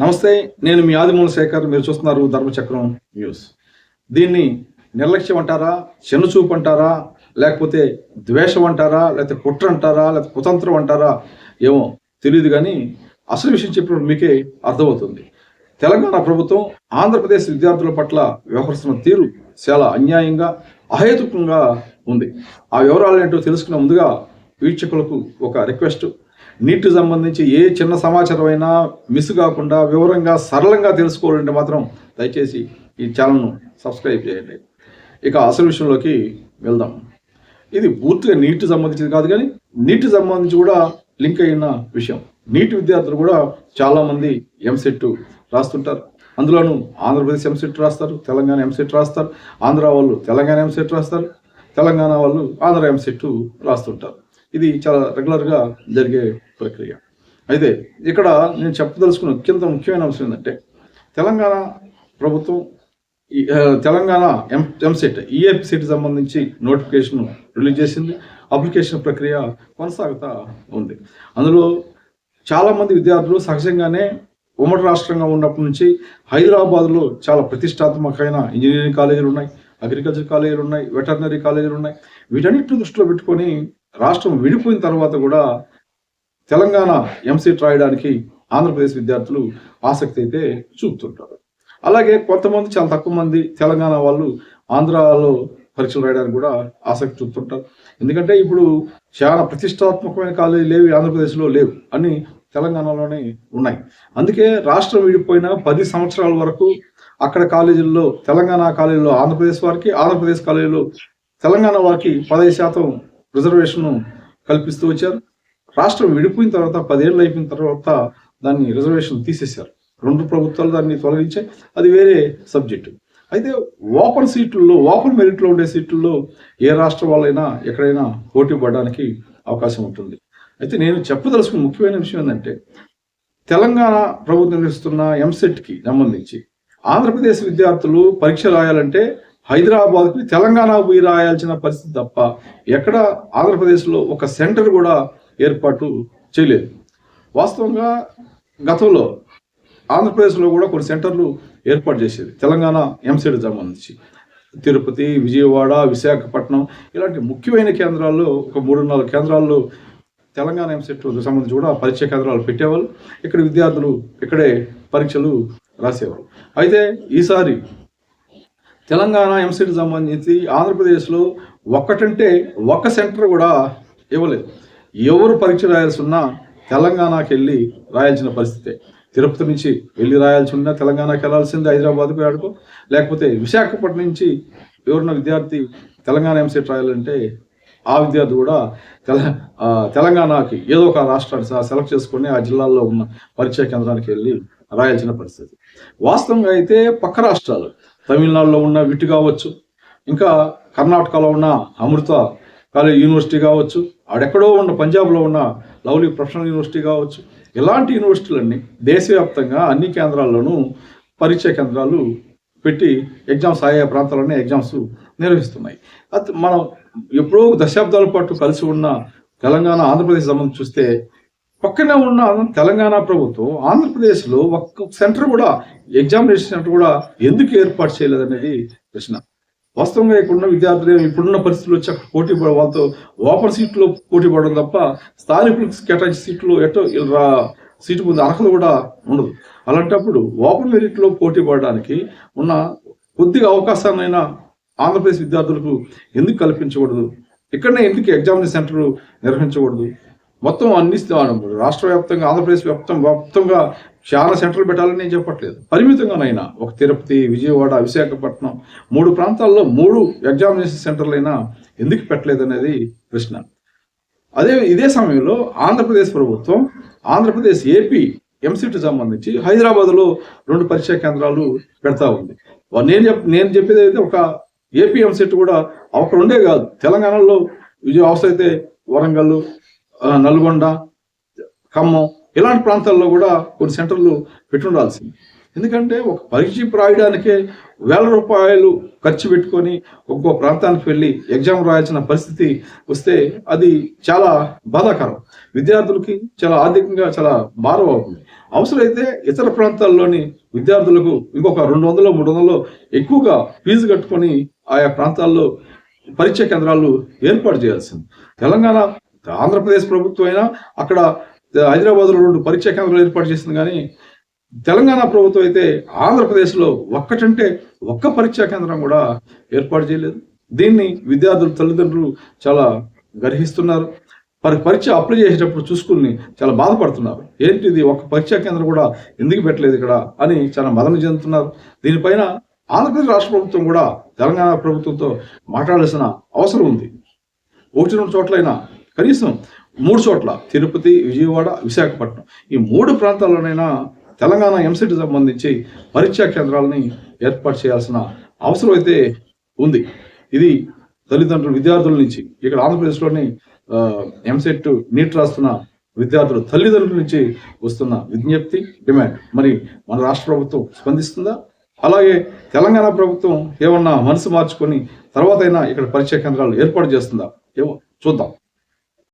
నమస్తే నేను మీ ఆదిమూల శేఖర్ మీరు చూస్తున్నారు ధర్మచక్రం న్యూస్. దీన్ని నిర్లక్ష్యం అంటారా చెన్నుచూపు అంటారా లేకపోతే ద్వేషం అంటారా లేకపోతే కుట్ర అంటారా లేకపోతే కుతంత్రం అంటారా ఏమో తెలియదు కానీ అసలు విషయం చెప్పినప్పుడు మీకే అర్థమవుతుంది. తెలంగాణ ప్రభుత్వం ఆంధ్రప్రదేశ్ విద్యార్థుల పట్ల వ్యవహరిస్తున్న తీరు చాలా అన్యాయంగా అహేతుకంగా ఉంది. ఆ వివరాలు ఏంటో తెలుసుకునే ముందుగా వీక్షకులకు ఒక రిక్వెస్ట్. నీటి సంబంధించి ఏ చిన్న సమాచారం అయినా మిస్ కాకుండా వివరంగా సరళంగా తెలుసుకోవాలంటే మాత్రం దయచేసి ఈ ఛానల్ను సబ్స్క్రైబ్ చేయండి. ఇక అసలు విషయంలోకి వెళ్దాం. ఇది పూర్తిగా నీటి సంబంధించింది కాదు కానీ నీటి సంబంధించి కూడా లింక్ అయిన విషయం. నీటి విద్యార్థులు కూడా చాలామంది ఎంసెట్ రాస్తుంటారు. అందులోనూ ఆంధ్రప్రదేశ్ ఎంసెట్ రాస్తారు తెలంగాణ ఎంసెట్ రాస్తారు ఆంధ్ర వాళ్ళు తెలంగాణ ఎంసెట్ రాస్తారు తెలంగాణ వాళ్ళు ఆంధ్ర ఎంసెట్ రాస్తుంటారు. ఇది చాలా రెగ్యులర్గా జరిగే ప్రక్రియ. అయితే ఇక్కడ నేను చెప్పదలుచుకున్న అత్యంత ముఖ్యమైన అంశం ఏంటంటే తెలంగాణ ప్రభుత్వం తెలంగాణ ఎం ఎంసెట్ ఈఎఫ్సెట్ సంబంధించి నోటిఫికేషన్ రిలీజ్ చేసింది. అప్లికేషన్ ప్రక్రియ కొనసాగుతా ఉంది. అందులో చాలామంది విద్యార్థులు సహజంగానే ఉమ్మడి రాష్ట్రంగా ఉన్నప్పటి నుంచి హైదరాబాద్లో చాలా ప్రతిష్టాత్మకమైన ఇంజనీరింగ్ కాలేజీలు ఉన్నాయి అగ్రికల్చర్ కాలేజీలు ఉన్నాయి వెటర్నరీ కాలేజీలు ఉన్నాయి. వీటన్నిటిని దృష్టిలో పెట్టుకొని రాష్ట్రం విడిపోయిన తర్వాత కూడా తెలంగాణ ఎంసీట్ రాయడానికి ఆంధ్రప్రదేశ్ విద్యార్థులు ఆసక్తి అయితే చూపుతుంటారు. అలాగే కొంతమంది చాలా తక్కువ మంది తెలంగాణ వాళ్ళు ఆంధ్రాలో పరీక్షలు రాయడానికి కూడా ఆసక్తి చూపుతుంటారు. ఎందుకంటే ఇప్పుడు చాలా ప్రతిష్టాత్మకమైన కాలేజీలు లేవు ఆంధ్రప్రదేశ్లో లేవు అని తెలంగాణలోనే ఉన్నాయి. అందుకే రాష్ట్రం విడిపోయిన పది సంవత్సరాల వరకు అక్కడ కాలేజీల్లో తెలంగాణ కాలేజీలో ఆంధ్రప్రదేశ్ వారికి ఆంధ్రప్రదేశ్ కాలేజీలో తెలంగాణ వారికి పదహైదు శాతం రిజర్వేషన్ కల్పిస్తూ వచ్చారు. రాష్ట్రం విడిపోయిన తర్వాత పదేళ్ళు అయిపోయిన తర్వాత దాన్ని రిజర్వేషన్ తీసేశారు. రెండు ప్రభుత్వాలు దాన్ని తొలగించాయి. అది వేరే సబ్జెక్టు. అయితే ఓపెన్ సీట్లలో ఓపెన్ మెరిట్లో ఉండే సీట్లలో ఏ రాష్ట్రం వాళ్ళైనా ఎక్కడైనా పోటీ పడడానికి అవకాశం ఉంటుంది. అయితే నేను చెప్పదలుచుకున్న ముఖ్యమైన విషయం ఏంటంటే తెలంగాణ ప్రభుత్వం నిర్వహిస్తున్న ఎంసెట్కి సంబంధించి ఆంధ్రప్రదేశ్ విద్యార్థులు పరీక్ష రాయాలంటే హైదరాబాద్కి తెలంగాణ పోయి రాయాల్సిన పరిస్థితి తప్ప ఎక్కడ ఆంధ్రప్రదేశ్లో ఒక సెంటర్ కూడా ఏర్పాటు చేయలేదు. వాస్తవంగా గతంలో ఆంధ్రప్రదేశ్లో కూడా కొన్ని సెంటర్లు ఏర్పాటు చేసేది. తెలంగాణ ఎంసెట్ సంబంధించి. తిరుపతి విజయవాడ విశాఖపట్నం ఇలాంటి ముఖ్యమైన కేంద్రాల్లో ఒక మూడు నాలుగు కేంద్రాల్లో తెలంగాణ ఎంసెట్ సంబంధించి కూడా పరీక్ష కేంద్రాలు పెట్టేవాళ్ళు. ఇక్కడ విద్యార్థులు ఇక్కడే పరీక్షలు రాసేవారు అయితే ఈసారి తెలంగాణ ఎంసెట్ సంబంధించి ఆంధ్రప్రదేశ్లో ఒక్కటంటే ఒక్క సెంటర్ కూడా ఇవ్వలేదు. ఎవరు పరీక్ష రాయాల్సి ఉన్నా తెలంగాణకి వెళ్ళి రాయాల్సిన పరిస్థితే. తిరుపతి నుంచి వెళ్ళి రాయాల్సి ఉన్నా తెలంగాణకి వెళ్ళాల్సిందే హైదరాబాద్కు ఆడుకో లేకపోతే విశాఖపట్నం నుంచి ఎవరిన విద్యార్థి తెలంగాణ ఎంసెట్ రాయాలంటే ఆ విద్యార్థి కూడా తెల తెలంగాణకి ఏదో ఒక రాష్ట్రాన్ని స- సెలెక్ట్ చేసుకొని ఆ జిల్లాల్లో ఉన్న పరీక్షా కేంద్రానికి వెళ్ళి రాయాల్సిన పరిస్థితి. వాస్తవంగా అయితే పక్క రాష్ట్రాలు తమిళనాడులో ఉన్న విట్ కావచ్చు ఇంకా కర్ణాటకలో ఉన్న అమృత కాలేజ్ యూనివర్సిటీ కావచ్చు ఆడెక్కడో ఉన్న పంజాబ్లో ఉన్న లవ్లీ ప్రొఫెషనల్ యూనివర్సిటీ కావచ్చు ఇలాంటి యూనివర్సిటీలన్నీ దేశవ్యాప్తంగా అన్ని కేంద్రాల్లోనూ పరీక్షా కేంద్రాలు పెట్టి ఎగ్జామ్స్ ఆయా ప్రాంతాల్లోనే ఎగ్జామ్స్ నిర్వహిస్తున్నాయి. అది మనం ఎప్పుడో దశాబ్దాల పాటు కలిసి ఉన్న తెలంగాణ ఆంధ్రప్రదేశ్ సంబంధించి చూస్తే పక్కనే ఉన్న తెలంగాణ ప్రభుత్వం ఆంధ్రప్రదేశ్లో ఒక్క సెంటర్ కూడా ఎగ్జామినేషన్ సెంటర్ కూడా ఎందుకు ఏర్పాటు చేయలేదనేది ప్రశ్న. వాస్తవంగా ఇక్కడున్న విద్యార్థులు ఇప్పుడున్న పరిస్థితులు వచ్చి అక్కడ పోటీ పడ వాళ్ళతో ఓపెన్ సీట్లో పోటీ పడడం తప్ప స్థానికులకు కేటాయించిన సీట్లు ఎటో రా- సీటు పొందే అర్హత కూడా ఉండదు. అలాంటప్పుడు ఓపెన్ మెరిట్లో పోటీ పడడానికి ఉన్న కొద్దిగా అవకాశాన్నైనా ఆంధ్రప్రదేశ్ విద్యార్థులకు ఎందుకు కల్పించకూడదు? ఇక్కడనే ఎందుకు ఎగ్జామినేషన్ సెంటర్ నిర్వహించకూడదు? మొత్తం అన్ని రాష్ట్ర వ్యాప్తంగా ఆంధ్రప్రదేశ్ వ్యాప్తం వ్యాప్తంగా చాలా సెంటర్లు పెట్టాలని నేను చెప్పట్లేదు. పరిమితంగానైనా ఒక తిరుపతి విజయవాడ విశాఖపట్నం మూడు ప్రాంతాల్లో మూడు ఎగ్జామినేషన్ సెంటర్లైనా ఎందుకు పెట్టలేదు అనేది ప్రశ్న. అదే ఇదే సమయంలో ఆంధ్రప్రదేశ్ ప్రభుత్వం ఆంధ్రప్రదేశ్ ఏపీ ఎంసీటీ సంబంధించి హైదరాబాద్లో రెండు పరీక్షా కేంద్రాలు పెడతా ఉంది. నేను చెప్ నేను చెప్పేది అయితే ఒక ఏపీ ఎంసెట్ కూడా ఒక రెండే కాదు. తెలంగాణలో విజయ అవసరం అయితే వరంగల్ నల్గొండ ఖమ్మం ఇలాంటి ప్రాంతాల్లో కూడా కొన్ని సెంటర్లు పెట్టుండాల్సింది. ఎందుకంటే ఒక పరీక్ష రాయడానికే వేల రూపాయలు ఖర్చు పెట్టుకొని ఒక్కో ప్రాంతానికి వెళ్ళి ఎగ్జామ్ రాయాల్సిన పరిస్థితి వస్తే అది చాలా బాధాకరం. విద్యార్థులకి చాలా ఆర్థికంగా చాలా భారం అవుతుంది. అవసరమైతే ఇతర ప్రాంతాల్లోని విద్యార్థులకు ఇంకొక రెండు వందలు మూడు వందలు ఎక్కువగా ఫీజు కట్టుకొని ఆయా ప్రాంతాల్లో పరీక్ష కేంద్రాలు ఏర్పాటు చేయాల్సింది. తెలంగాణ ఆంధ్రప్రదేశ్ ప్రభుత్వం అయినా అక్కడ హైదరాబాద్లో రెండు పరీక్షా కేంద్రాలు ఏర్పాటు చేసింది కానీ తెలంగాణ ప్రభుత్వం అయితే ఆంధ్రప్రదేశ్లో ఒక్కటంటే ఒక్క పరీక్షా కేంద్రం కూడా ఏర్పాటు చేయలేదు. దీన్ని విద్యార్థులు తల్లిదండ్రులు చాలా గర్హిస్తున్నారు. మరి పరీక్ష అప్లై చేసేటప్పుడు చూసుకుని చాలా బాధపడుతున్నారు. ఏంటిది ఒక పరీక్షా కేంద్రం కూడా ఎందుకు పెట్టలేదు ఇక్కడ అని చాలా మదన చెందుతున్నారు. దీనిపైన ఆంధ్రప్రదేశ్ రాష్ట్ర ప్రభుత్వం కూడా తెలంగాణ ప్రభుత్వంతో మాట్లాడాల్సిన అవసరం ఉంది. ఒకటి రెండు చోట్లైనా కనీసం మూడు చోట్ల తిరుపతి విజయవాడ విశాఖపట్నం. ఈ మూడు ప్రాంతాల్లోనైనా తెలంగాణ ఎంసెట్ సంబంధించి పరీక్షా కేంద్రాలని ఏర్పాటు చేయాల్సిన అవసరం అయితే ఉంది. ఇది తల్లిదండ్రులు విద్యార్థుల నుంచి ఇక్కడ ఆంధ్రప్రదేశ్లోని ఎంసెట్ నీట్ రాస్తున్న విద్యార్థుల తల్లిదండ్రుల నుంచి వస్తున్న విజ్ఞప్తి డిమాండ్. మరి మన రాష్ట్ర ప్రభుత్వం స్పందిస్తుందా? అలాగే తెలంగాణ ప్రభుత్వం ఏమన్నా మనసు మార్చుకొని తర్వాతైనా ఇక్కడ పరీక్షా కేంద్రాలు ఏర్పాటు చేస్తుందా? ఏమో చూద్దాం.